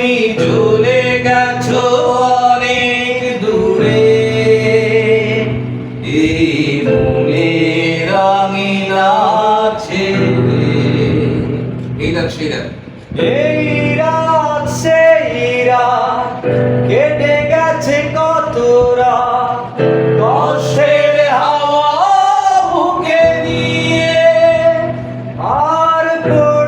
তুমি চলে গেছো অনেক দূরে। এই মনে রঙিলা ছেড়ে এই গান সেই গান এই আর পড়ে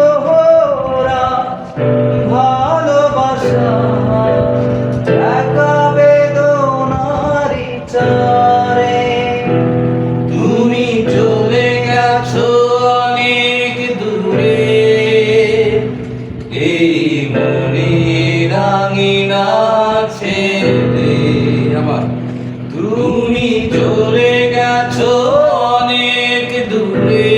না ছেড়ে আবার তুমি চলে গেছো অনেক দূরে।